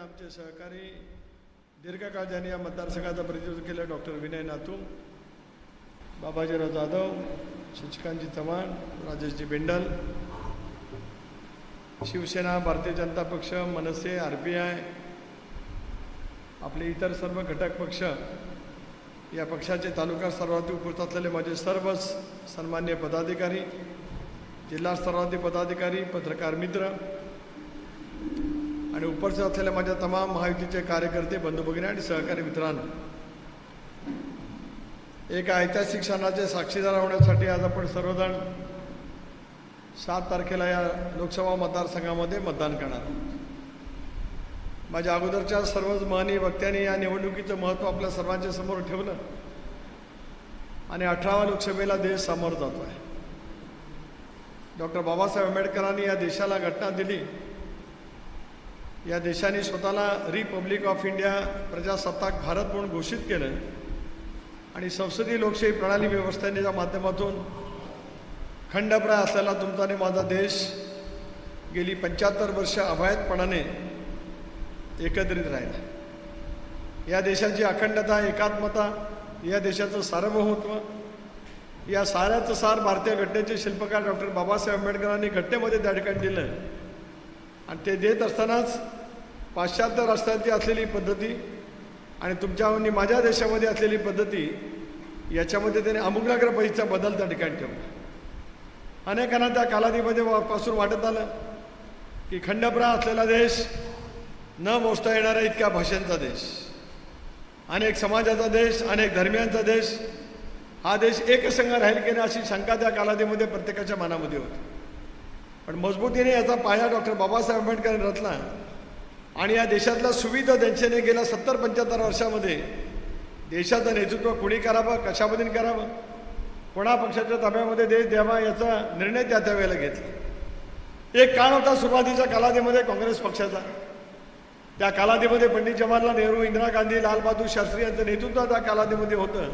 आणि आमचे सहकारी दीर्घकाळ ज्यांनी या मतदारसंघाचा प्रतिनिधित्व केलं डॉक्टर विनय नातू बाबाजीराव जाधव शशिकांतजी चव्हाण राजेशजी बेंडल शिवसेना भारतीय जनता पक्ष मनसे आर पी आय आपले इतर सर्व घटक पक्ष या पक्षाचे तालुका स्तरावरती उपस्थित असलेले माझे सर्वच सन्मान्य पदाधिकारी जिल्हा स्तरावरती पदाधिकारी पत्रकार मित्र आणि उपस्थित असलेल्या माझ्या तमाम महायुतीचे कार्यकर्ते बंधू भगिनी आणि सहकारी मित्रांनो एका ऐतिहासिक क्षणाचे साक्षीदार होण्यासाठी आज आपण सर्वजण सात तारखेला या लोकसभा मतदारसंघामध्ये मतदान करणार आहोत. माझ्या अगोदरच्या सर्वच महनीय वक्त्यांनी या निवडणुकीचं महत्त्व आपल्या सर्वांच्या समोर ठेवलं आणि अठराव्या लोकसभेला देश समोर जातो आहे डॉक्टर बाबासाहेब आंबेडकरांनी या देशाला घटना दिली. या देशाने स्वतःला रिपब्लिक ऑफ इंडिया प्रजासत्ताक भारत म्हणून घोषित केलं. आणि संसदीय लोकशाही प्रणाली व्यवस्थेच्या माध्यमातून खंडप्राय असलेला तुमचा आणि माझा देश गेली पंच्याहत्तर वर्ष अभयातपणाने एकत्रित राहिला. या देशाची अखंडता एकात्मता या देशाचं सार्वभौमत्व या साऱ्याचं सार भारतीय घटनेचे शिल्पकार डॉक्टर बाबासाहेब आंबेडकरांनी घटनेमध्ये त्या ठिकाणी दिलं. आणि ते देत असतानाच पाश्चात्य राष्ट्रांची असलेली पद्धती आणि तुमच्या माझ्या देशामध्ये असलेली पद्धती याच्यामध्ये त्याने अमुग्राग्र पैसा बदल त्या ठिकाणी ठेवला. अनेकांना त्या कालावधीमध्ये पासून वाटत आलं की खंडप्रा असलेला देश न मोजता येणारा इतक्या भाषांचा देश अनेक समाजाचा देश अनेक धर्मियांचा देश हा देश एकसंघ राहील की नाही अशी शंका त्या कालावधीमध्ये प्रत्येकाच्या मनामध्ये होती. पण मजबूतीने याचा पाया डॉक्टर बाबासाहेब आंबेडकरांनी रचला. आणि या देशातल्या सुविधा त्यांच्याने गेल्या सत्तर पंच्याहत्तर वर्षामध्ये देशाचं नेतृत्व कुणी करावं कशामधून करावं? कोणा पक्षाच्या ताब्यामध्ये देश द्यावा याचा निर्णय त्या त्यावेळेला घेतला. एक काळ होता सुरुवातीच्या कालावधीमध्ये काँग्रेस पक्षाचा. त्या कालावधीमध्ये पंडित जवाहरलाल नेहरू इंदिरा गांधी लालबहादूर शास्त्री यांचं नेतृत्व त्या कालावधीमध्ये होतं.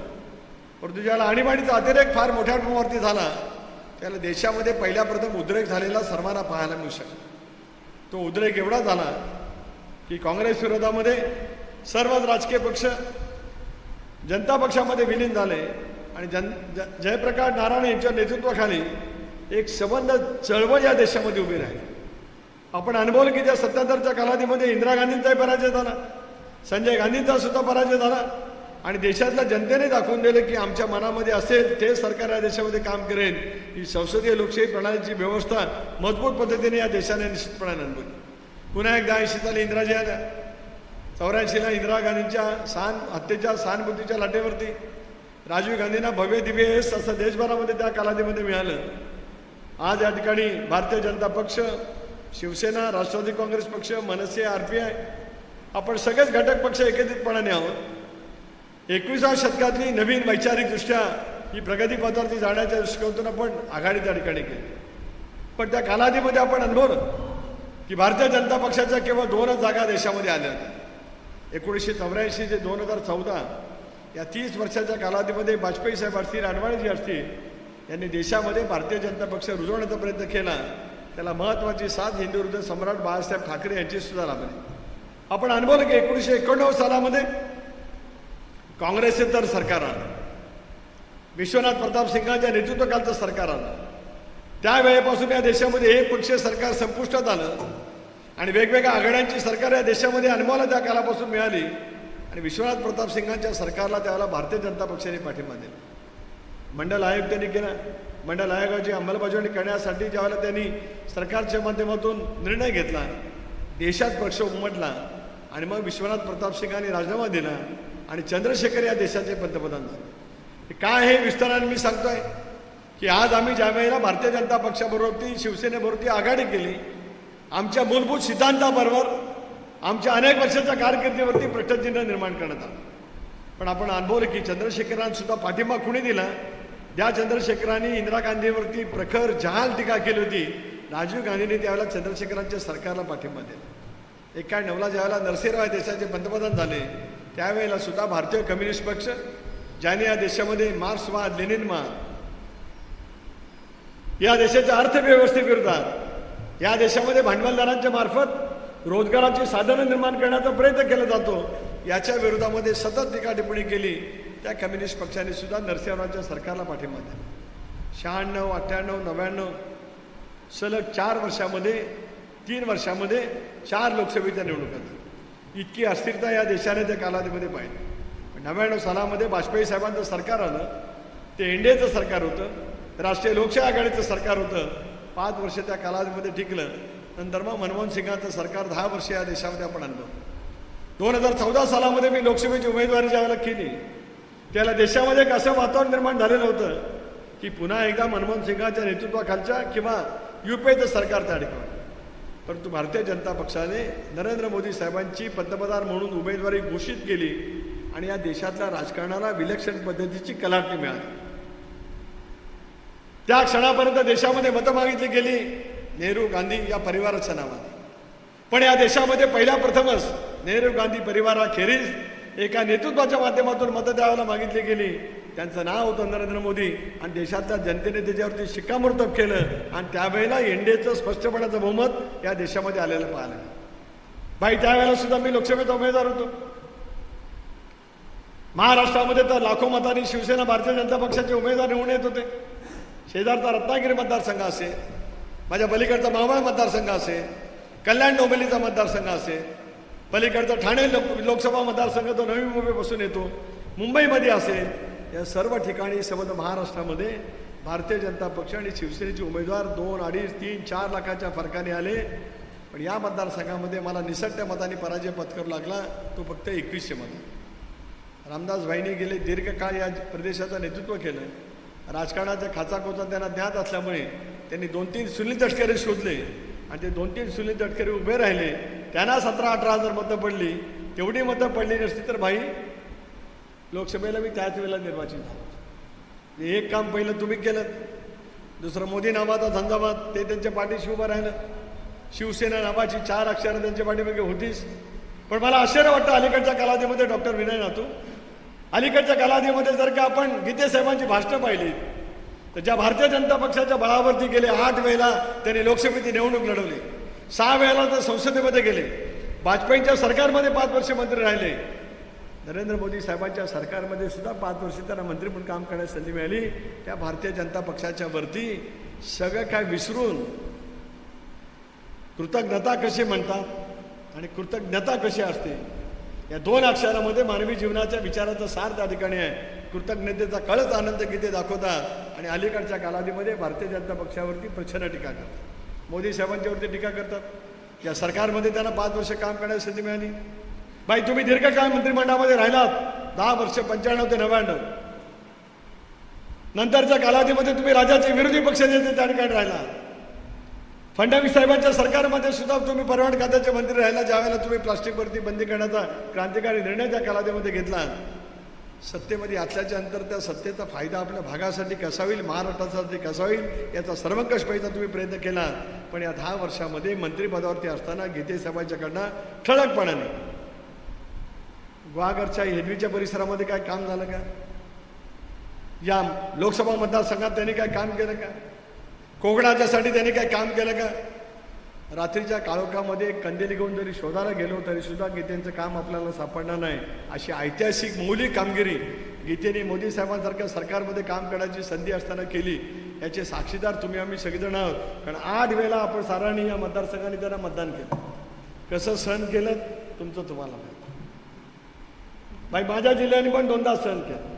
परंतु ज्याला आणीबाणीचा अतिरेक फार मोठ्या प्रमाणावरती झाला. त्याला देशामध्ये पहिल्या प्रथम उद्रेक झालेला सर्वांना पाहायला मिळू शकतो. तो उद्रेक एवढा झाला की काँग्रेस विरोधामध्ये सर्वच राजकीय पक्ष जनता पक्षामध्ये विलीन झाले आणि जन ज- जयप्रकाश नारायण यांच्या नेतृत्वाखाली एक संबंध चळवळ या देशामध्ये उभी राहिली. आपण अनुभवलं की त्या सत्याहत्तरच्या कालावधीमध्ये इंदिरा गांधींचाही पराजय झाला. संजय गांधींचा सुद्धा पराजय झाला. आणि देशातल्या जनतेने दाखवून दिलं की आमच्या मनामध्ये असेल ते सरकार या देशामध्ये काम करेल. ही संसदीय लोकशाही प्रणालीची व्यवस्था मजबूत पद्धतीने या देशाने निश्चितपणाने अनुभवली पुन्हा एकदा ऐंशी साली इंदिराजी आल्या. चौऱ्याऐंशीला इंदिरा गांधींच्या सहान हत्येच्या सहानुभूतीच्या लाटेवरती राजीव गांधींना भव्य दिव्य यश असं देशभरामध्ये त्या कालावधीमध्ये मिळालं. आज या ठिकाणी भारतीय जनता पक्ष शिवसेना राष्ट्रवादी काँग्रेस पक्ष मनसे आर पी आय आपण सगळेच घटक पक्ष एकत्रितपणाने आहोत. एकविसाव्या शतकातली नवीन वैचारिकदृष्ट्या ही प्रगतीपथावरती जाण्याच्या दृष्टिकोनातून आपण आघाडी त्या ठिकाणी केली. पण त्या कालावधीमध्ये आपण अनुभवलं की भारतीय जनता पक्षाच्या केवळ दोनच जागा देशामध्ये आल्या होत्या. एकोणीसशे चौऱ्याऐंशी ते दोन हजार चौदा या तीस वर्षाच्या कालावधीमध्ये वाजपेयी साहेब असतील अडवाणीजी असतील यांनी देशामध्ये भारतीय जनता पक्ष रुजवण्याचा प्रयत्न केला. त्याला महत्त्वाची साथ हिंदू सम्राट बाळासाहेब ठाकरे यांची सुद्धा लाभली. आपण अनुभवलं की एकोणीसशे एकोणनव्वद सालामध्ये काँग्रेसचे तर सरकार आलं. विश्वनाथ प्रताप सिंगांच्या नेतृत्वाखालचं सरकार आलं. त्यावेळेपासून या देशामध्ये एक पक्षीय सरकार संपुष्टात आलं आणि वेगवेगळ्या आघाड्यांची सरकार या देशामध्ये अनुभवाला त्या कालापासून मिळाली आणि विश्वनाथ प्रताप सिंगांच्या सरकारला त्यावेळेला भारतीय जनता पक्षाने पाठिंबा दिला. मंडल आयोग त्यांनी केला. मंडल आयोगाची अंमलबजावणी करण्यासाठी ज्यावेळेला त्यांनी सरकारच्या माध्यमातून निर्णय घेतला देशात पक्ष उमटला आणि मग विश्वनाथ प्रताप सिंगांनी राजीनामा दिला आणि चंद्रशेखर या देशाचे पंतप्रधान झाले. काय हे विस्ताराने मी सांगतोय की आज आम्ही ज्या वेळेला भारतीय जनता पक्षाबरोबर शिवसेनेबरोबर आघाडी केली आमच्या मूलभूत सिद्धांताबरोबर आमच्या अनेक वर्षाच्या कारकिर्दीवरती प्रश्नचिन्ह निर्माण करण्यात आलं. पण आपण अनुभवलं की चंद्रशेखरांसुद्धा पाठिंबा कुणी दिला? ज्या चंद्रशेखरांनी इंदिरा गांधीवरती प्रखर जहाल टीका केली होती राजीव गांधींनी त्यावेळेला चंद्रशेखरांच्या सरकारला पाठिंबा दिला. एका नवला ज्यावेळेला नरसिंहराव देशाचे पंतप्रधान झाले त्यावेळेला सुद्धा भारतीय कम्युनिस्ट पक्ष ज्याने या देशामध्ये मार्क्सवाद लेनिनवाद या देशाच्या अर्थव्यवस्थेविरोधात या देशामध्ये भांडवलदारांच्या मार्फत रोजगाराची साधनं निर्माण करण्याचा प्रयत्न केला जातो याच्या विरोधामध्ये सतत टीका टिप्पणी केली त्या कम्युनिस्ट पक्षाने सुद्धा नरसिंहरावांच्या सरकारला पाठिंबा दिला. शहाण्णव अठ्ठ्याण्णव नव्याण्णव सलग चार वर्षामध्ये तीन वर्षामध्ये चार लोकसभेच्या निवडणुका झाल्या. इतकी अस्थिरता या देशाने त्या कालावधीमध्ये पाहिली. नव्याण्णव सालामध्ये वाजपेयी साहेबांचं सरकार आलं ते एनडीएचं सरकार होतं राष्ट्रीय लोकशाही आघाडीचं सरकार होतं पाच वर्ष त्या कालावधीमध्ये टिकलं. नंतर मग मनमोहन सिंगांचं सरकार दहा वर्ष या देशामध्ये आपण आणलं दोन हजार चौदा सालामध्ये मी लोकसभेची उमेदवारी ज्यावेळेला केली त्याला देशामध्ये एक असं वातावरण निर्माण झालेलं होतं की पुन्हा एकदा मनमोहन सिंगाच्या नेतृत्वाखालच्या किंवा युपीचं सरकार त्या ठिकाणी. परंतु भारतीय जनता पक्षाने नरेंद्र मोदी साहेबांची पंतप्रधान म्हणून उमेदवारी घोषित केली आणि या देशातल्या राजकारणाला विलक्षण पद्धतीची कलाटणी मिळाली. त्या क्षणापर्यंत देशामध्ये मतं मागितली गेली. नेहरू गांधी या परिवाराच्या नावाने पण या देशामध्ये पहिल्या प्रथमच नेहरू गांधी परिवाराखेरीज एका नेतृत्वाच्या माध्यमातून मतं द्यायला मागितली गेली. त्यांचं नाव होतं नरेंद्र मोदी. आणि देशातल्या जनतेने त्याच्यावरती शिक्कामोर्तब केलं. आणि त्यावेळेला एनडीएचं स्पष्टपणाचं बहुमत या देशामध्ये आलेलं पाहिलं. बाई त्यावेळेला सुद्धा मी लोकसभेचा उमेदवार होतो. महाराष्ट्रामध्ये तर लाखो मतांनी शिवसेना भारतीय जनता पक्षाचे उमेदवार निवडून येत होते. शेजारचा रत्नागिरी मतदारसंघ असेल माझ्या पलीकडचा मावळ मतदारसंघ असेल कल्याण डोंबिवलीचा मतदारसंघ असेल पलीकडचा ठाणे लोक लोकसभा मतदारसंघ तो नवी मुंबईपासून येतो. मुंबईमध्ये असेल या सर्व ठिकाणी समज महाराष्ट्रामध्ये भारतीय जनता पक्ष आणि शिवसेनेचे उमेदवार दोन अडीच तीन चार लाखाच्या फरकाने आले. पण या मतदारसंघामध्ये मला निसटत्या मताने पराजय पत्करू लागला तो फक्त एकवीसशे मत रामदास भाईंनी गेले दीर्घकाळ या प्रदेशाचं नेतृत्व केलं. राजकारणाच्या खाचाखोचा त्यांना ज्ञात असल्यामुळे त्यांनी दोन तीन सुनील तटकरे शोधले. आणि ते दोन तीन सुनील तटकरे उभे राहिले. त्यांना सतरा अठरा हजार मतं पडली. तेवढी मतं पडली नसती तर भाई लोकसभेला मी त्याच वेळेला निर्वाचित झालो. एक काम पहिलं तुम्ही केलं. दुसरं मोदी नावाचा झंझावात ते त्यांच्या पाठीशी उभं राहिलं. शिवसेना नावाची चार अक्षरं त्यांच्या पाठीमागे होतीच. पण मला आश्चर्य वाटतं अलीकडच्या कालावधीमध्ये डॉक्टर विनय नातू. अलीकडच्या कालावधीमध्ये जर का आपण गीतेसाहेबांची भाषणं पाहिली तर ज्या भारतीय जनता पक्षाच्या बळावरती गेले आठ वेळेला त्यांनी लोकसभेची निवडणूक लढवली. सहा वेळेला तर संसदेमध्ये गेले. वाजपेयींच्या सरकारमध्ये पाच वर्ष मंत्री राहिले. नरेंद्र मोदी साहेबांच्या सरकारमध्ये सुद्धा पाच वर्ष त्यांना मंत्री म्हणून काम करण्याची संधी मिळाली. त्या भारतीय जनता पक्षाच्या वरती सगळं काय विसरून कृतज्ञता कशी म्हणतात आणि कृतज्ञता कशी असते? या दोन अक्षरामध्ये मानवी जीवनाच्या विचाराचा सार त्या ठिकाणी आहे. कृतज्ञतेचा कळच आनंद गीते दाखवतात आणि अलीकडच्या कालावधीमध्ये भारतीय जनता पक्षावरती प्रचंड टीका करतात. मोदी साहेबांच्यावरती टीका करतात. या सरकारमध्ये त्यांना पाच वर्ष काम करण्याची संधी मिळाली. बाई तुम्ही दीर्घकाळ मंत्रिमंडळामध्ये राहिलात. दहा वर्ष पंच्याण्णव ते नव्याण्णव. नंतरच्या कालावधीमध्ये तुम्ही राज्याचे विरोधी पक्ष नेते त्या ठिकाणी राहिला फडणवीस साहेबांच्या सरकारमध्ये सुद्धा तुम्ही पर्यावरण खात्याचे मंत्री राहिला ज्यावेळेला तुम्ही प्लास्टिकवरती बंदी करण्याचा क्रांतिकारी निर्णय त्या कालावधीमध्ये घेतला. सत्तेमध्ये असल्याच्या नंतर त्या सत्तेचा फायदा आपल्या भागासाठी कसा होईल महाराष्ट्रासाठी कसा होईल याचा सर्वंकष पाहिजे तुम्ही प्रयत्न केला. पण या दहा वर्षामध्ये मंत्रिपदावरती असताना गीते साहेबांच्याकडनं ठळकपणाने गुहागरच्या हेडवीच्या परिसरामध्ये काय काम झालं का? या लोकसभा मतदारसंघात त्यांनी काय काम केलं का? कोकणाच्यासाठी त्यांनी काय काम केलं का? रात्रीच्या काळोखामध्ये कंदेली घेऊन जरी शोधायला गेलो तरी सुद्धा काम आपल्याला सापडणार नाही. अशी ऐतिहासिक मौलिक कामगिरी गीतेने मोदी साहेबांसारख्या सरकारमध्ये काम करण्याची संधी असताना केली. याचे साक्षीदार तुम्ही आम्ही सगळेजण आहोत. कारण आठ वेळेला आपण सारांनी या मतदारसंघाने त्यांना मतदान केलं. कसं सहन केलं? तुमचं तुम्हाला माहिती. भाई माझ्या जिल्ह्याने पण दोनदा सहन केलं.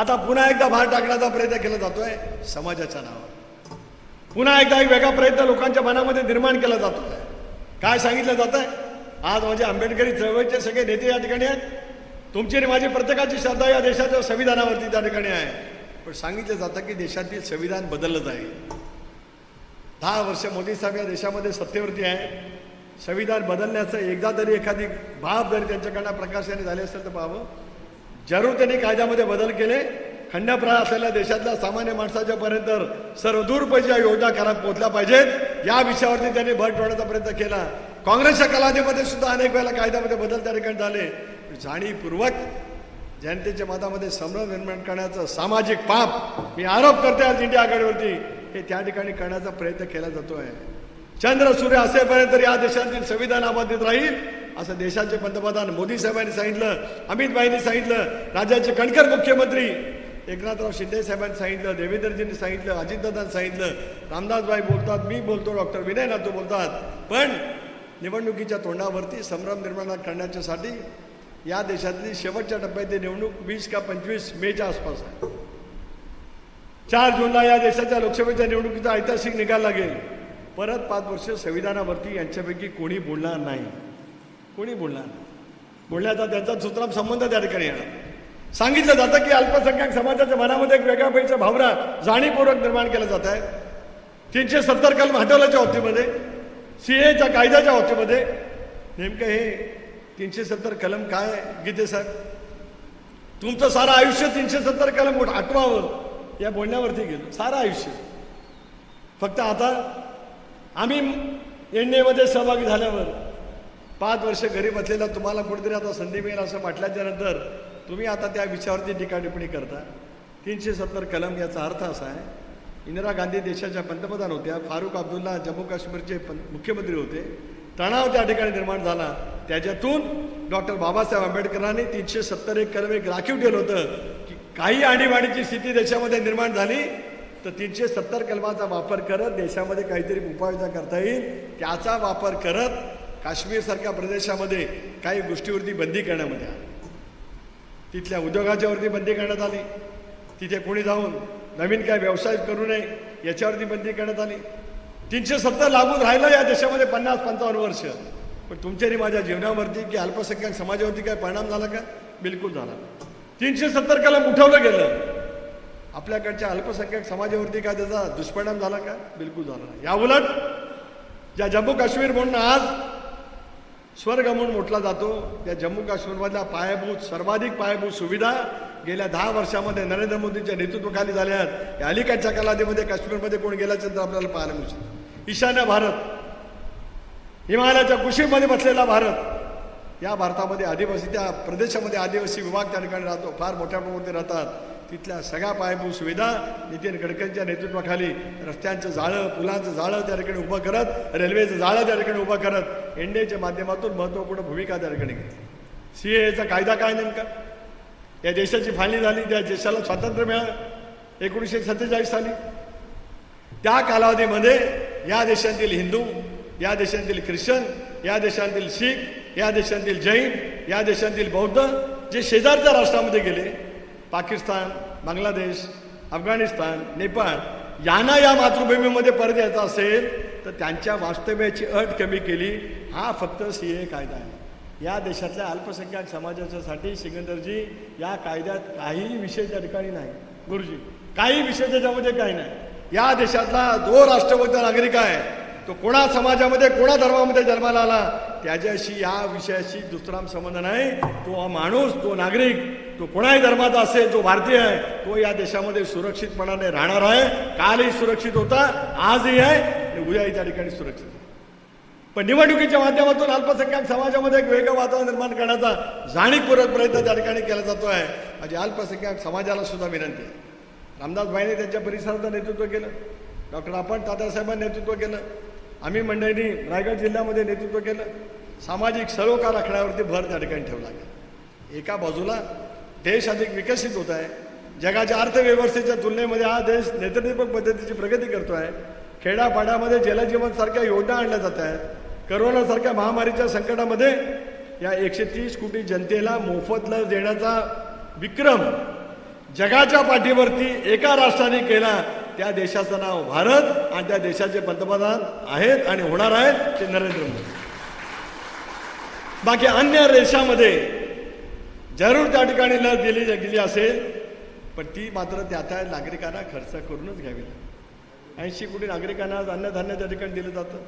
आता पुन्हा एकदा भार टाकण्याचा प्रयत्न केला जातोय समाजाच्या नावावर. पुन्हा एकदा एक वेगळा प्रयत्न लोकांच्या मनामध्ये निर्माण केला जातो. काय सांगितलं जात आहे आज माझे आंबेडकरी चळवळीचे सगळे नेते या ठिकाणी आहेत. तुमची आणि माझी प्रत्येकाची श्रद्धा या देशाच्या संविधानावरती त्या ठिकाणी आहे. पण सांगितलं जातं की देशातील संविधान बदललं जाईल. दहा वर्ष मोदी साहेब या देशामध्ये सत्तेवरती आहे संविधान बदलण्याचं एकदा तरी एखादी बाब जरी त्यांच्याकडनं प्रकाशाने झाले असेल तर पाहावं जरूर त्यांनी कायद्यामध्ये बदल केले. खंडप्राय असलेल्या देशातल्या सामान्य माणसाच्या पर्यंत सर्वदूरपैकी योजना करा पोहोचल्या पाहिजेत. या विषयावरती त्यांनी भर ठेवण्याचा प्रयत्न केला. काँग्रेसच्या कालावधीमध्ये सुद्धा अनेक वेळेला कायद्यामध्ये बदल त्या ठिकाणी झाले. जाणीवपूर्वक जनतेच्या मतामध्ये संभ्रम निर्माण करण्याचं सामाजिक पाप मी आरोप करते आज इंडिया आघाडीवरती. हे त्या ठिकाणी करण्याचा प्रयत्न केला जातो आहे चंद्र सूर्य असेपर्यंत या देशातील संविधान अबाधित राहील असं देशाचे पंतप्रधान मोदी साहेबांनी सांगितलं अमित भाईंनी सांगितलं राज्याचे कणकर मुख्यमंत्री एकनाथराव शिंदे साहेबांनी सांगितलं देवेंद्रजींनी सांगितलं अजितदादांनी सांगितलं रामदासबाई बोलतात मी बोलतो डॉक्टर विनय नातू बोलतात. पण निवडणुकीच्या तोंडावरती संभ्रम निर्माण करण्याच्यासाठी या देशातली शेवटच्या टप्प्यातली निवडणूक वीस का पंचवीस मेच्या आसपास आहे. चार जूनला या देशाच्या लोकसभेच्या निवडणुकीचा ऐतिहासिक निकाल लागेल. परत पाच वर्ष संविधानावरती यांच्यापैकी कोणी बोलणार नाही. कोणी बोलणार नाही? बोलण्याचा त्यांचा सुतराम संबंध त्या ठिकाणी येणार. सांगितलं जातं की अल्पसंख्याक समाजाच्या मनामध्ये एक वेगळ्या पैसा भावना जाणीवपूर्वक निर्माण केलं जात आहे. तीनशे सत्तर कलम हटवल्याच्या बाबतीमध्ये सी एच्या कायद्याच्या बाबतीमध्ये नेमकं हे तीनशे सत्तर कलम काय गीते साहेब तुमचं सारं आयुष्य तीनशे सत्तर कलम आठवावं या बोलण्यावरती गेलं. सारं आयुष्य. फक्त आता आम्ही एन एमध्ये सहभागी झाल्यावर पाच वर्ष घरी बसलेला तुम्हाला कुठेतरी आता संधी मिळेल असं म्हटल्याच्या नंतर तुम्ही आता त्या विषयावरती टीका टिप्पणी करता. तीनशे सत्तर कलम याचा अर्थ असा आहे इंदिरा गांधी देशाच्या पंतप्रधान होत्या फारुख अब्दुल्ला जम्मू काश्मीरचे पं मुख्यमंत्री होते. तणाव त्या ठिकाणी निर्माण झाला. त्याच्यातून डॉक्टर बाबासाहेब आंबेडकरांनी तीनशे सत्तर एक कलम एक राखीव ठेवलं होतं की काही आणीबाणीची स्थिती देशामध्ये निर्माण झाली तर तीनशे सत्तर कलमाचा वापर करत देशामध्ये काहीतरी उपाययोजना करता येईल. त्याचा वापर करत काश्मीरसारख्या प्रदेशामध्ये काही गोष्टीवरती बंदी करण्यामध्ये आली. तिथल्या उद्योगाच्यावरती बंदी करण्यात आली. तिथे कोणी जाऊन नवीन काय व्यवसाय करू नये याच्यावरती बंदी करण्यात आली. तीनशे सत्तर लागून राहिलं या देशामध्ये पन्नास पंचावन्न वर्ष. पण तुमच्या आणि माझ्या जीवनावरती की अल्पसंख्याक समाजावरती काय परिणाम झाला का? बिलकुल झाला तीनशे सत्तर कलम उठवलं गेलं. आपल्याकडच्या अल्पसंख्याक समाजावरती काय त्याचा दुष्परिणाम झाला का? बिलकुल झाला या उलट ज्या जम्मू काश्मीर म्हणून आज स्वर्ग म्हणून म्हटला जातो. त्या जम्मू काश्मीरमधल्या पायाभूत सर्वाधिक पायाभूत सुविधा गेल्या दहा वर्षामध्ये नरेंद्र मोदींच्या नेतृत्वाखाली झाल्या आहेत. या अलीकडच्या कालावधीमध्ये काश्मीरमध्ये कोण गेल्याचं तर आपल्याला पाहायला मिळतं ईशान्य भारत हिमालयाच्या कुशीमध्ये बसलेला भारत. या भारतामध्ये आदिवासी त्या प्रदेशामध्ये आदिवासी विभाग त्या ठिकाणी राहतो. फार मोठ्या प्रमाणात राहतात. तिथल्या सगळ्या पायाभूत सुविधा नितीन गडकरींच्या नेतृत्वाखाली रस्त्यांचं जाळं पुलांचं जाळं त्या ठिकाणी उभं करत रेल्वेचं जाळं त्या ठिकाणी उभं करत एनडीएच्या माध्यमातून महत्त्वपूर्ण भूमिका त्या ठिकाणी घेतली. सी एचा कायदा काय नेमका? या देशाची फाळणी झाली त्या देशाला स्वातंत्र्य मिळालं. एकोणीसशे सत्तेचाळीस साली. त्या कालावधीमध्ये या देशातील हिंदू या देशातील ख्रिश्चन या देशातील शीख या देशातील जैन या देशातील बौद्ध जे शेजारच्या राष्ट्रामध्ये गेले पाकिस्तान बांगलादेश अफगाणिस्तान नेपाळ यांना या मातृभूमीमध्ये परत यायचं असेल तर त्यांच्या वास्तव्याची अट कमी केली. हा फक्त सी ए कायदा आहे. या देशातल्या अल्पसंख्याक समाजाच्यासाठी सिकंदरजी या कायद्यात काही विषय त्या ठिकाणी नाही. गुरुजी काही विषय त्याच्यामध्ये काही नाही. या देशातला जो राष्ट्रबद्ध नागरिक आहे तो कोणा समाजामध्ये कोणा धर्मामध्ये जन्माला आला त्याच्याशी या विषयाशी दुसरा संबंध नाही. तो माणूस तो नागरिक तो कोणाही धर्माचा असेल जो भारतीय आहे तो या देशामध्ये सुरक्षितपणाने राहणार आहे. कालही सुरक्षित होता आजही आहे आणि उद्याही त्या ठिकाणी सुरक्षित आहे. पण निवडणुकीच्या माध्यमातून अल्पसंख्याक समाजामध्ये एक वेगळं वातावरण निर्माण करण्याचा जाणीवपूर्वक प्रयत्न त्या ठिकाणी केला जातो आहे माझी अल्पसंख्याक समाजाला सुद्धा विनंती आहे. भाईने त्यांच्या परिसराचं नेतृत्व केलं. डॉक्टर आपण तात्यासाहेबांनी नेतृत्व केलं. आम्ही मंडळींनी रायगड जिल्ह्यामध्ये नेतृत्व केलं. सामाजिक सरोकार आखण्यावरती भर त्या ठिकाणी ठेवला गेला. एका बाजूला देश अधिक विकसित होत आहे. जगाच्या अर्थव्यवस्थेच्या तुलनेमध्ये हा देश नेतृत्वक पद्धतीची प्रगती करतो आहे. खेड्यापाड्यामध्ये जलजीवनसारख्या योजना आणल्या जात आहेत. करोनासारख्या महामारीच्या संकटामध्ये या एकशे तीस कोटी जनतेला मोफत लस देण्याचा विक्रम जगाच्या पाठीवरती एका राष्ट्राने केला. त्या देशाचं नाव भारत आणि त्या देशाचे पंतप्रधान आहेत आणि होणार आहेत ते नरेंद्र मोदी. बाकी अन्य देशामध्ये जरूर त्या ठिकाणी लस दिली गेली असेल पण ती मात्र त्या त्या नागरिकांना खर्च करूनच घ्यावी लागते. ऐंशी कोटी नागरिकांना अन्नधान्य त्या ठिकाणी दिलं जातं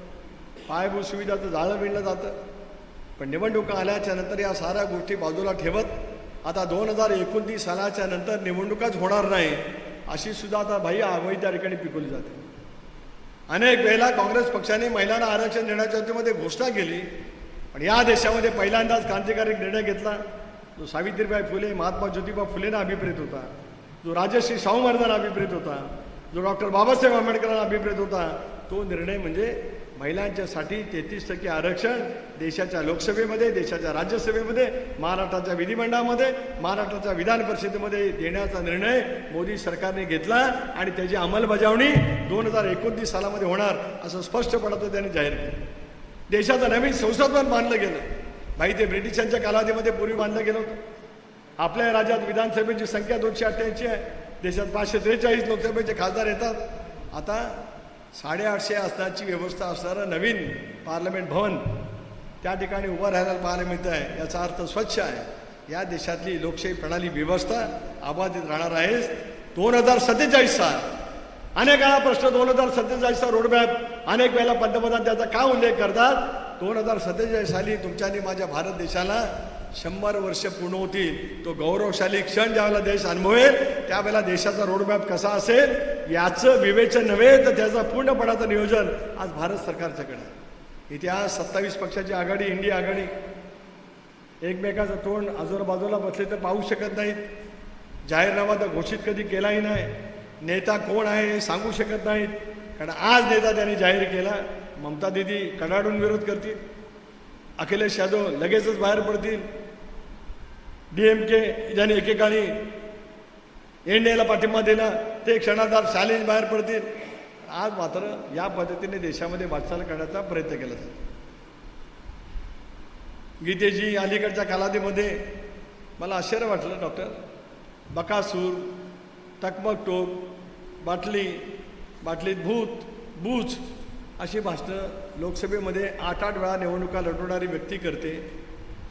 पायाभूत सुविधाचं जाळं विणलं जातं पण निवडणुका आल्याच्यानंतर या साऱ्या गोष्टी बाजूला ठेवत आता दोन हजार एकोणतीस सालाच्या नंतर निवडणुकाच होणार नाही. अशी सुद्धा आता भाई आगोई त्या ठिकाणी पिकवली जाते. अनेक वेळेला काँग्रेस पक्षाने महिलांना आरक्षण देण्याच्या बाबतीमध्ये घोषणा केली. पण या देशामध्ये पहिल्यांदाच क्रांतिकारी निर्णय घेतला. जो सावित्रीबाई फुले महात्मा ज्योतिबा फुलेंना अभिप्रेत होता. जो राजश्री शाहू महाराजांना अभिप्रेत होता. जो डॉक्टर बाबासाहेब आंबेडकरांना अभिप्रेत होता. तो निर्णय म्हणजे महिलांच्यासाठी तेहतीस टक्के आरक्षण देशाच्या लोकसभेमध्ये देशाच्या राज्यसभेमध्ये महाराष्ट्राच्या विधिमंडळामध्ये महाराष्ट्राच्या विधान परिषदेमध्ये देण्याचा निर्णय मोदी सरकारने घेतला आणि त्याची अंमलबजावणी दोन हजार एकोणतीस सालामध्ये होणार असं स्पष्टपणे त्यांनी जाहीर केलं. देशाचं नवीन संसद पण बांधलं गेलं. भाई ते ब्रिटिशांच्या कालावधीमध्ये पूर्वी बांधलं गेलं होतं. आपल्या राज्यात विधानसभेची संख्या दोनशे अठ्ठ्याऐंशी आहे. देशात पाचशे त्रेचाळीस लोकसभेचे खासदार येतात. आता साडेआठशे आसनाची व्यवस्था असणारं नवीन पार्लमेंट भवन त्या ठिकाणी उभं राहायला पाहायला मिळतं आहे याचा अर्थ स्वच्छ आहे. या देशातली लोकशाही प्रणाली व्यवस्था अबाधित राहणार आहे. दोन हजार सत्तेचाळीसचा अनेक वेळा प्रश्न दोन हजार सत्तेचाळीसचा रोडमॅप अनेक वेळेला पंतप्रधान त्याचा का उल्लेख करतात? दोन हजार सत्तेचाळीस साली तुमच्यानी माझ्या भारत देशाला शंभर वर्ष पूर्ण होतील. तो गौरवशाली क्षण ज्यावेळेला देश अनुभवेल त्यावेळेला देशाचा रोडमॅप कसा असेल याचं विवेचन नव्हे तर त्याचं पूर्णपणाचं नियोजन आज भारत सरकारच्याकडे इतिहास सत्तावीस पक्षाची आघाडी इंडिया आघाडी. एकमेकाचं तोंड आजूबाजूला बसले तर पाहू शकत नाहीत. जाहीरनामा तर घोषित कधी केलाही नाही. नेता कोण आहे हे सांगू शकत नाहीत. कारण आज नेता त्यांनी जाहीर केला. ममता दिदी कडाडून विरोध करतील. अखिलेश यादव लगेचच बाहेर पडतील. डी एम के ज्यांनी एकेकाळी एनडीएला पाठिंबा दिला ते क्षणाधार शालेज बाहेर पडतील. आज मात्र या पद्धतीने देशामध्ये वाटचाल करण्याचा प्रयत्न केला जातो. गीतेजी अलीकडच्या कालावधीमध्ये मला आश्चर्य वाटलं डॉक्टर. बकासूर टकमक टोक बाटली बाटलीत भूत बूच अशी भाषणं लोकसभेमध्ये आठ आठ वेळा निवडणुका लढवणारी व्यक्ती करते.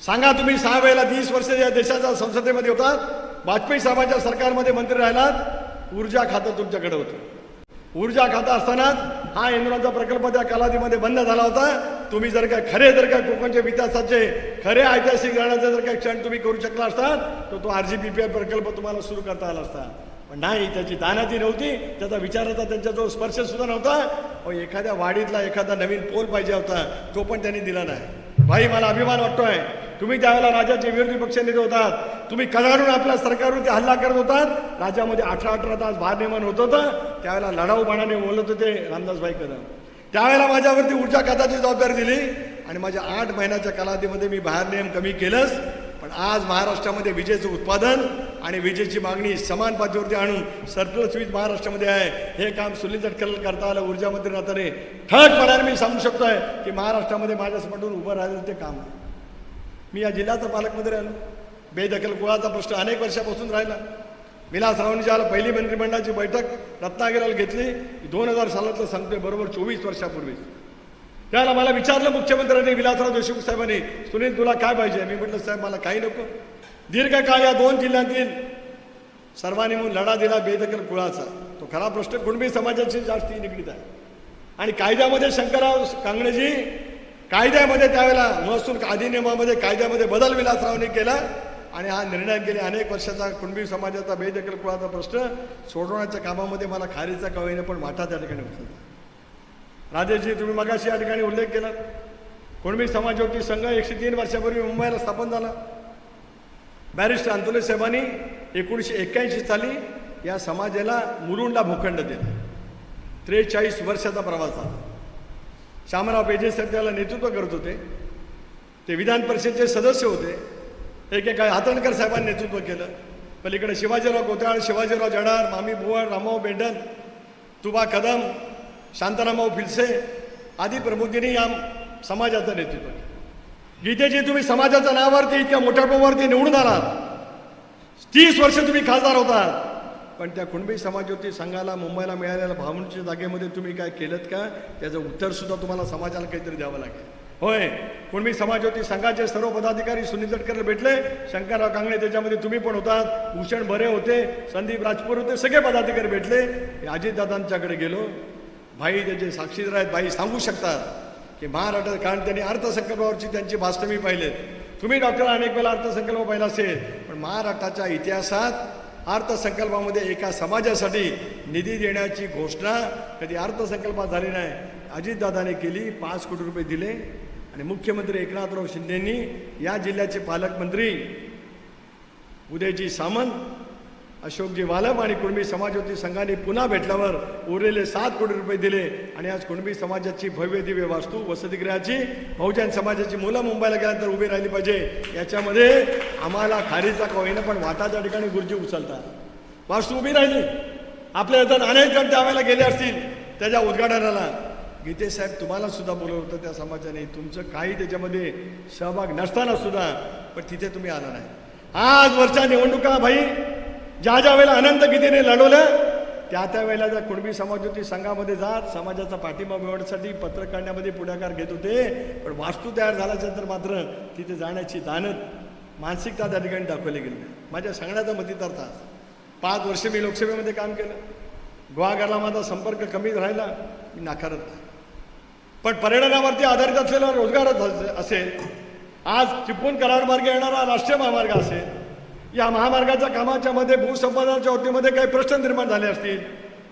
सांगा तुम्ही सहा वेळेला तीस वर्ष या देशाच्या संसदेमध्ये होतात. वाजपेयी साहेबांच्या सरकारमध्ये मंत्री राहिलात. ऊर्जा खातं तुमच्याकडे होतं. ऊर्जा खातं असतानाच हा इंद्राचा प्रकल्प त्या कालावधीमध्ये बंद झाला होता. तुम्ही जर का खरे जर का कोकणच्या विकासाचे खरे ऐतिहासिक जाण्याचा जर का क्षण तुम्ही करू शकला असतात तर तो R G P P I प्रकल्प तुम्हाला सुरू करता आला असता. पण नाही त्याची दानाती नव्हती. त्याचा विचाराचा त्यांच्याजवळ स्पर्श सुद्धा नव्हता. अहो एखाद्या वाडीतला एखादा नवीन पोल पाहिजे होता तो पण त्यांनी दिला नाही. भाई मला अभिमान वाटतोय. तुम्ही त्यावेळेला राजाचे विरोधी पक्षनेते होतात तुम्ही कडाडून आपल्या सरकारवरती हल्ला करत होतात राज्यामध्ये अठरा अठरा तास भारनियमन होत होतं त्यावेळेला लढाऊ बाणाने बोलत होते रामदासभाई कदम. त्यावेळेला माझ्यावरती ऊर्जा खात्याची जबाबदारी दिली आणि माझ्या आठ महिन्याच्या कालावधीमध्ये मी भारनियम कमी केलंच पण आज महाराष्ट्रामध्ये विजेचं उत्पादन आणि विजेची मागणी समान पातळीवरती आणून सरप्लस वीज महाराष्ट्रामध्ये आहे. हे काम सुनील केलं करता आलं ऊर्जा मंत्री नात्याने ठळकपणाने मी सांगू शकतोय की महाराष्ट्रामध्ये माझ्यासमोरून उभं राहिलं ते काम आहे. मी या जिल्ह्याचा पालकमंत्री आलो बेदखल कुळाचा प्रश्न अनेक वर्षापासून राहिला. विलासरावांनी ज्याला पहिली मंत्रिमंडळाची बैठक रत्नागिरीला घेतली. दोन हजार सालातलं सांगतोय बरोबर चोवीस वर्षापूर्वी. त्याला मला विचारलं मुख्यमंत्र्यांनी विलासराव देशमुख साहेबांनी सुनील तुला काय पाहिजे? मी म्हटलं साहेब मला काही नको. दीर्घकाळ या दोन जिल्ह्यातील सर्वांनी म्हणून लढा दिला बेदखल कुळाचा. तो खरा प्रश्न कुणबी समाजाशी जास्त निगडीत आहे. आणि कायद्यामध्ये शंकरराव कांगणेजी कायद्यामध्ये त्यावेळेला महसूल अधिनियमामध्ये कायद्यामध्ये बदल विलासरावने केला आणि हा निर्णय गेले अनेक वर्षाचा कुणबी समाजाचा बेदखल कुळाचा प्रश्न सोडवण्याच्या कामामध्ये मला खारीचा कवीने पण वाटा त्या ठिकाणी उचलला राजेशजी तुम्ही मगाशी या ठिकाणी उल्लेख केला. कुणबी समाजयोगी संघ एकशे तीन वर्षापूर्वी मुंबईला स्थापन झाला. बॅरिस्टर अंतुले साहेबांनी एकोणीसशे एक्क्याऐंशी साली या समाजाला मुरुंडला भूखंड दिला. त्रेचाळीस वर्षाचा प्रवास झाला. शामराव पेजे साहेब त्याला नेतृत्व करत होते. ते विधान परिषदेचे सदस्य होते. एकेका हातणकर साहेबांनी नेतृत्व केलं. पलीकडे शिवाजीराव कोताळ शिवाजीराव जडार मामी भुवळ रामभाऊ बेंडल तुबा कदम शांतारामभाऊ फिलसे आदी प्रमुखींनी या समाजाचं नेतृत्व केलं. गीतेजी तुम्ही समाजाच्या नावावरती इतक्या मोठ्या प्रमाणावरती निवडून आलात. तीस वर्ष तुम्ही खासदार होतात. पण त्या कुणबी समाजयोगी संघाला मुंबईला मिळालेल्या भावनेच्या जागेमध्ये तुम्ही काय केलं का? त्याचं उत्तर सुद्धा तुम्हाला समाजाला काहीतरी द्यावं लागेल. होय. कुणबी समाजयोगी संघाचे सर्व पदाधिकारी सुनील तटकरला भेटले. शंकरराव कांगणे त्याच्यामध्ये तुम्ही पण होतात. भूषण भरे होते. संदीप राजपूर होते. सगळे पदाधिकारी भेटले. अजितदादांच्याकडे गेलो. भाई त्याचे साक्षीदार आहेत. भाई सांगू शकतात. की महाराष्ट्र कारण त्यांनी अर्थसंकल्पावरची त्यांची भाषणं मी पाहिलेत. तुम्ही डॉक्टर अनेक वेळा अर्थसंकल्प पाहिला असेल पण महाराष्ट्राच्या इतिहासात अर्थसंकल्पामध्ये एका समाजासाठी निधी देण्याची घोषणा कधी अर्थसंकल्पात झाली नाही. अजितदादाने केली पाच कोटी रुपये दिले. आणि मुख्यमंत्री एकनाथराव शिंदेंनी या जिल्ह्याचे पालकमंत्री उदयजी सामंत अशोकजी वालम आणि कुणबी समाजवती संघाने पुन्हा भेटल्यावर उरलेले सात कोटी रुपये दिले. आणि आज कुणबी समाजाची भव्य दिव्य वास्तू वसतिगृहाची बहुजन समाजाची मुलं मुंबईला गेल्यानंतर उभी राहिली पाहिजे. याच्यामध्ये आम्हाला खारीचा होईना पण वाताच्या ठिकाणी गुरुजी उचलतात. वास्तू उभी राहिली. आपल्या इथं अनेक जण त्यावेळेला गेले असतील त्याच्या उद्घाटनाला. गीते साहेब तुम्हाला सुद्धा बोलवलं होतं त्या समाजाने. तुमचं काही त्याच्यामध्ये सहभाग नसताना सुद्धा पण तिथे तुम्ही आला नाही. आज वरच्या निवडणुका भाई ज्या ज्या वेळेला अनंत गीतेने लढवलं त्या त्या वेळेला त्या कुणबी समाजोती संघामध्ये जात समाजाचा पाठिंबा मिळवण्यासाठी पत्र काढण्यामध्ये पुढाकार घेत होते पण वास्तू तयार झाल्याच्यानंतर मात्र तिथे जाण्याची दानत मानसिकता त्या ठिकाणी दाखवली गेली माझ्या सांगण्याचा मतितार्थ पाच वर्ष मी लोकसभेमध्ये काम केलं. गुहागरला माझा संपर्क कमी राहिला मी नाकारत नाही. पण पर्यटनावरती आधारित असलेला रोजगारच असे- असेल आज चिपळूण करार मार्ग येणारा राष्ट्रीय महामार्ग असेल या महामार्गाच्या कामाच्या मध्ये भूसंपादनाच्या वतीमध्ये काही प्रश्न निर्माण झाले असतील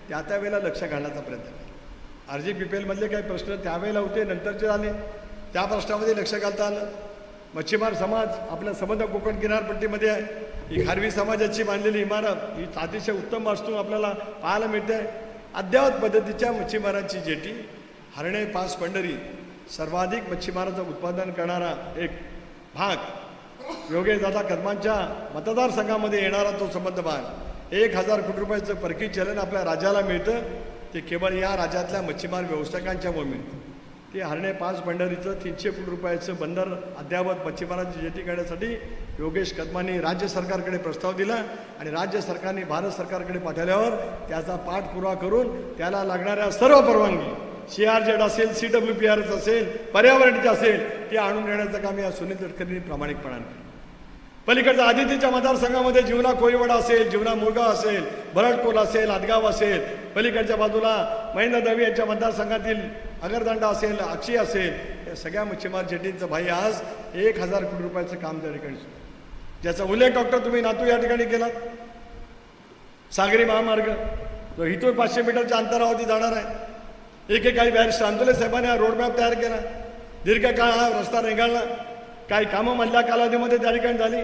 त्या त्या वेळेला लक्ष घालण्याचा प्रयत्न केला. आर जी पी पी एलमधले काही प्रश्न त्यावेळेला होते नंतरचे झाले. त्या प्रश्नामध्ये लक्ष घालता आलं. मच्छीमार समाज आपल्या संबंध कोकण किनारपट्टीमध्ये आहे. ही खारवी समाजाची बांधलेली इमारत ही अतिशय उत्तम वास्तू आपल्याला पाहायला मिळते अद्ययावत पद्धतीच्या मच्छीमारांची जेटी हरणे पास पंढरी सर्वाधिक मच्छीमाराचं उत्पादन करणारा एक भाग योगेश दादा कदमांच्या मतदारसंघामध्ये येणारा तो संबंध भाग एक हजार कोटी रुपयाचं परकी चलन आपल्या राज्याला मिळतं. ते केवळ या राज्यातल्या मच्छीमार व्यवसायिकांच्यामुळे मिळतं. ते हरणे पाच भंडारीचं तीनशे कोटी रुपयाचं बंदर अद्यावत मच्छीमारांची जेटी करण्यासाठी योगेश कदमांनी राज्य सरकारकडे प्रस्ताव दिला आणि राज्य सरकारने भारत सरकारकडे पाठवल्यावर त्याचा पाठपुरावा करून त्याला लागणाऱ्या सर्व परवानगी सी आर जेड असेल सी डब्ल्यू पी आर असेल पर्यावरणचे असेल ते आणून देण्याचं काम या सुनील गडकरींनी प्रामाणिकपणाने केलं. आदितीच्या मतदारसंघामध्ये जीवना कोळीवाडा असेल जीवना मुळगाव असेल भरडकोल असेल आदगाव असेल पलीकडच्या बाजूला महेंद्र दवे यांच्या मतदारसंघातील अगरदंडा असेल अक्षी असेल या सगळ्या मच्छीमार जेटींचं भाई आज एक हजार कोटी रुपयाचं काम त्या ठिकाणी सुरू ज्याचा उल्लेख डॉक्टर तुम्ही नातू या ठिकाणी केलात? सागरी महामार्ग तो इथून पाचशे मीटरच्या अंतरावरती जाणार आहे. एकेकाळी बाहेर शांतले साहेबांनी हा रोडमॅप तयार केला. दीर्घकाळ हा रस्ता रेंगाळला. काही कामं मधल्या कालावधीमध्ये त्या ठिकाणी झाली.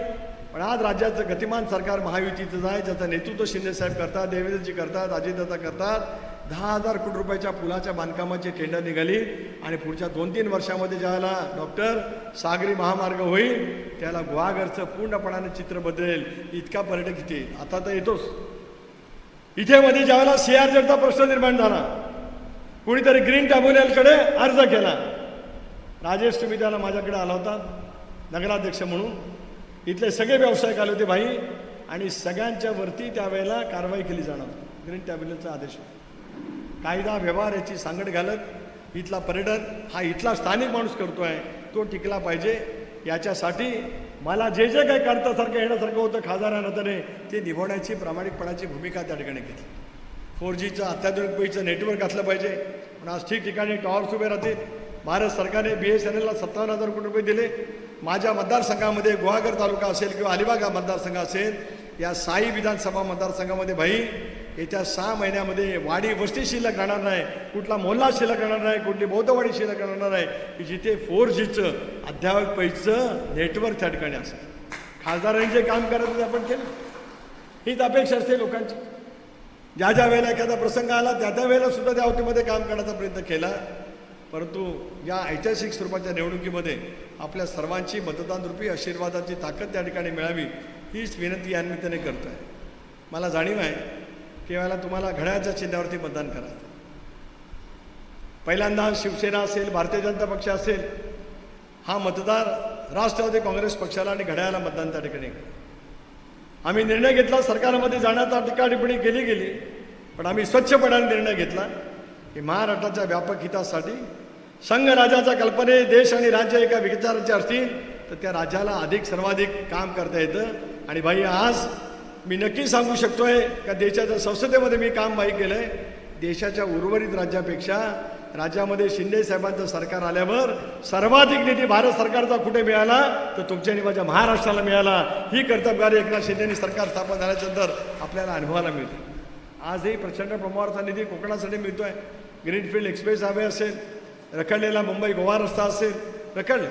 पण आज राज्याचं गतिमान सरकार महायुतीचं आहे ज्याचं नेतृत्व शिंदेसाहेब करतात देवेंद्रजी करतात अजितदादा करतात. दहा हजार कोटी रुपयाच्या पुलाच्या बांधकामाची टेंडर निघाली आणि पुढच्या दोन तीन वर्षामध्ये ज्याला डॉक्टर सागरी महामार्ग होईल त्याला गुहागरचं पूर्णपणाने चित्र बदलेल इतका पर्यटक इथे आता तर येतोच. इथे मध्ये ज्यावेळेला सी आर जेडचा प्रश्न निर्माण झाला कुणीतरी ग्रीन ट्रिब्युनलकडे अर्ज केला. राजेश तुम्ही त्याला माझ्याकडे आला होता नगराध्यक्ष म्हणून. इथले सगळे व्यावसायिक आले होते भाई आणि सगळ्यांच्या वरती त्यावेळेला कारवाई केली जाणार. ग्रीन ट्रिब्युनलचा आदेश. कायदा व्यवहार याची सांगड घालत इथला पर्यटन हा इथला स्थानिक माणूस करतोय तो टिकला पाहिजे. याच्यासाठी मला जे जे काही काढतासारखं येण्यासारखं होतं खासदारानंतरने ते निभवण्याची प्रामाणिकपणाची भूमिका त्या ठिकाणी घेतली. फोर जीचं अत्याधुनिक पैचं नेटवर्क असलं पाहिजे. पण आज ठिकठिकाणी टॉवर्स उभे राहतील. भारत सरकारने बी एस एन एलला सत्तावन्न हजार कोटी रुपये दिले. माझ्या मतदारसंघामध्ये गुहागर तालुका असेल किंवा अलिबाग मतदारसंघ असेल या साई विधानसभा मतदारसंघामध्ये भाई येत्या सहा महिन्यामध्ये वाडी वस्ती शिल्लक राहणार नाही कुठला मोहल्ला शिल्लक राहणार नाही कुठली बौद्धवाडी शिल्लक राहणार नाही. की जिथे फोर जीचं अद्यावत पैचं नेटवर्क त्या ठिकाणी असेल खासदारांनी जे काम करत होते आपण केलं. हीच अपेक्षा असते लोकांची. ज्या ज्या वेळेला एखादा प्रसंग आला त्या त्या वेळेला सुद्धा त्या अवतीमध्ये काम करण्याचा प्रयत्न केला. परंतु या ऐतिहासिक स्वरूपाच्या निवडणुकीमध्ये आपल्या सर्वांची मतदानरूपी आशीर्वादाची ताकद त्या ठिकाणी मिळावी हीच विनंती या निमित्ताने करतो आहे मला जाणीव आहे की वेळेला तुम्हाला घड्याळच्या चिन्हावरती मतदान करायचं पहिल्यांदा शिवसेना असेल भारतीय जनता पक्ष असेल हा मतदार राष्ट्रवादी काँग्रेस पक्षाला आणि घड्याळाला मतदान त्या ठिकाणी करा. आम्ही निर्णय घेतला सरकारमध्ये जाण्याचा टीका टिप्पणी केली गेली पण आम्ही स्वच्छपणाने निर्णय घेतला की महाराष्ट्राच्या व्यापक हितासाठी संघ राजाच्या कल्पने देश आणि राज्य एका विचाराचे असतील तर त्या राज्याला अधिक सर्वाधिक काम करता येतं. आणि भाई आज मी नक्की सांगू शकतोय का देशाच्या संसदेमध्ये मी काम भाई केलंय. देशाच्या उर्वरित राज्यापेक्षा राज्यामध्ये शिंदे साहेबांचं सरकार आल्यावर सर्वाधिक निधी भारत सरकारचा कुठे मिळाला? तर तुमच्या आणि माझ्या महाराष्ट्राला मिळाला. ही कर्तव्यकारी एकनाथ शिंदेनी सरकार स्थापन झाल्यानंतर आपल्याला अनुभवायला मिळते. आजही प्रचंड प्रमाणाचा निधी कोकणासाठी मिळतोय. ग्रीनफील्ड एक्सप्रेस हायवे असेल रखडलेला मुंबई गोवा रस्ता असेल रखडला.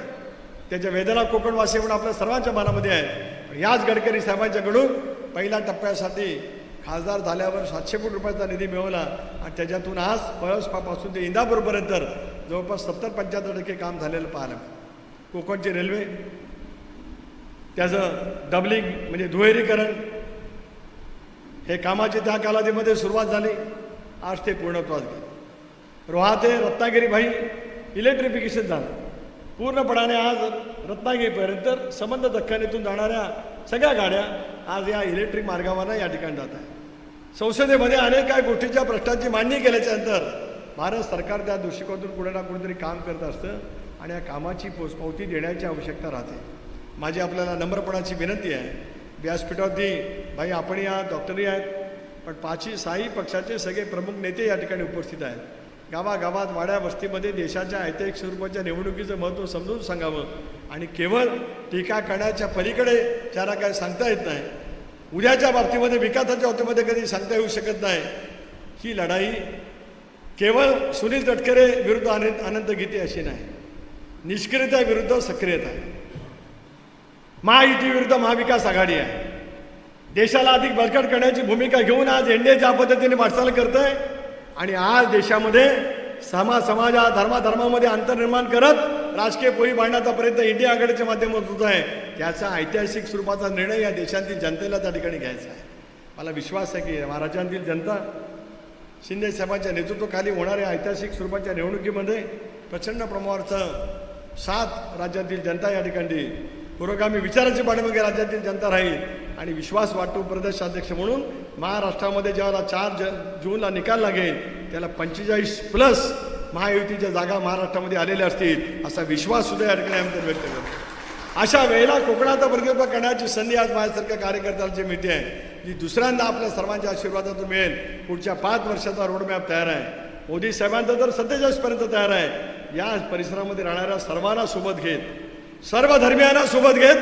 त्याच्या वेदना कोकणवासी म्हणून आपल्या सर्वांच्या मनामध्ये आहे. याच गडकरी साहेबांच्याकडून पहिल्या टप्प्यासाठी खासदार झाल्यावर सातशे कोटी रुपयाचा निधी मिळवला आणि त्याच्यातून आज पळसपापासून ते इंदापूरपर्यंत जवळपास सत्तर पंच्याहत्तर टक्के काम झालेलं पाहिलं कोकणची रेल्वे त्याचं डबलिंग म्हणजे दुहेरीकरण हे कामाची त्या कालावधीमध्ये सुरुवात झाली. आज ते पूर्णत्वास गेले. रोहा ते रत्नागिरी भाई इलेक्ट्रिफिकेशन झालं. पूर्णपणाने आज रत्नागिरीपर्यंत संबंध दख्खनीतून जाणाऱ्या सगळ्या गाड्या आज या इलेक्ट्रिक मार्गावरनं या ठिकाणी जात आहेत. संसदेमध्ये अनेक काही गोष्टीच्या प्रश्नांची मांडणी केल्याच्यानंतर भारत सरकार त्या दृष्टिकोनातून कुठे ना कुठेतरी काम करत असतं आणि या कामाची पोचपावती देण्याची आवश्यकता राहते. माझी आपल्याला नम्रपणाची विनंती आहे. व्यासपीठावरती भाई आपण या डॉक्टरी आहेत पण पाचही साई पक्षाचे सगळे प्रमुख नेते या ठिकाणी उपस्थित आहेत. गावागावात वाड्या वस्तीमध्ये देशाच्या ऐतिहासिक स्वरूपाच्या निवडणुकीचं महत्त्व समजून सांगावं आणि केवळ टीका करण्याच्या पलीकडे ज्याला काय सांगता येत नाही उद्याच्या बाबतीमध्ये विकासाच्या बाबतीमध्ये कधी सांगता येऊ शकत नाही. ही लढाई केवळ सुनील तटकरे विरुद्ध आनंद अनंत गीते अशी नाही. निष्क्रियता विरुद्ध सक्रियता आहे. महायुती विरुद्ध महाविकास आघाडी आहे. देशाला अधिक बळकट करण्याची भूमिका घेऊन आज एनडीए ज्या पद्धतीने वाटचाल करत आहे आणि आज देशामध्ये समाज समाजा धर्माधर्मामध्ये अंतर निर्माण करत राजकीय पोळी बांधण्याचा प्रयत्न इंडिया आघाडीच्या माध्यमातून होत आहे. त्याचा ऐतिहासिक स्वरूपाचा निर्णय या देशातील जनतेला त्या ठिकाणी घ्यायचा आहे. मला विश्वास आहे की महाराष्ट्रातील जनता शिंदे साहेबांच्या नेतृत्वाखाली होणाऱ्या ऐतिहासिक स्वरूपाच्या निवडणुकीमध्ये प्रचंड प्रमाणावरचं सात राज्यातील जनता या ठिकाणी पुरोगामी विचाराची पाठीमागे राज्यातील जनता राहील आणि विश्वास वाटतो प्रदेशाध्यक्ष म्हणून महाराष्ट्रामध्ये ज्यावेळेला चार ज जूनला निकाल लागेल त्याला पंचेचाळीस प्लस महायुतीच्या जागा महाराष्ट्रामध्ये आलेल्या असतील असा विश्वास सुद्धा या ठिकाणी आम्ही व्यक्त करतो. अशा वेळेला कोकणाचा प्रकल्प करण्याची संधी आज माझ्यासारख्या कार्यकर्त्याला जी मिळते आहे. जी दुसऱ्यांदा आपल्या सर्वांच्या आशीर्वादातून मिळेल पुढच्या पाच वर्षाचा रोडमॅप तयार आहे. मोदी साहेबांचा तर सत्तेचाळीसपर्यंत तयार आहे. या परिसरामध्ये राहणाऱ्या सर्वांना सोबत घेत सर्व धर्मियांना सोबत घेत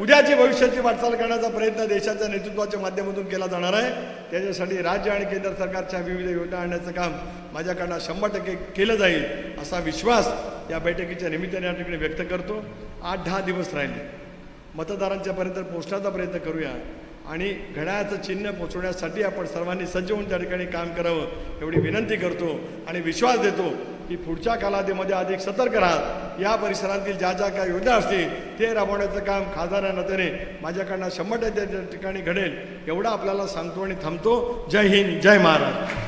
उद्याची भविष्याची वाटचाल करण्याचा प्रयत्न देशाच्या नेतृत्वाच्या माध्यमातून केला जाणार आहे. त्याच्यासाठी राज्य आणि केंद्र सरकारच्या विविध योजना आणण्याचं काम माझ्याकडनं शंभर टक्के केलं जाईल असा विश्वास या बैठकीच्या निमित्ताने या ठिकाणी व्यक्त करतो. आठ दहा दिवस राहिले. मतदारांच्यापर्यंत पोहोचण्याचा प्रयत्न करूया आणि घड्याळाचं चिन्ह पोचवण्यासाठी आपण सर्वांनी सज्ज होऊन त्या ठिकाणी काम करावं एवढी विनंती करतो आणि विश्वास देतो. की पुढच्या कालावधीमध्ये अधिक सतर्क राहत या परिसरातील ज्या ज्या काही योजना असतील ते राबवण्याचं काम खासदार नात्याने माझ्याकडनं शंभर टक्के ठिकाणी घडेल. एवढं आपल्याला सांगतो आणि थांबतो. जय हिंद जय महाराष्ट्र.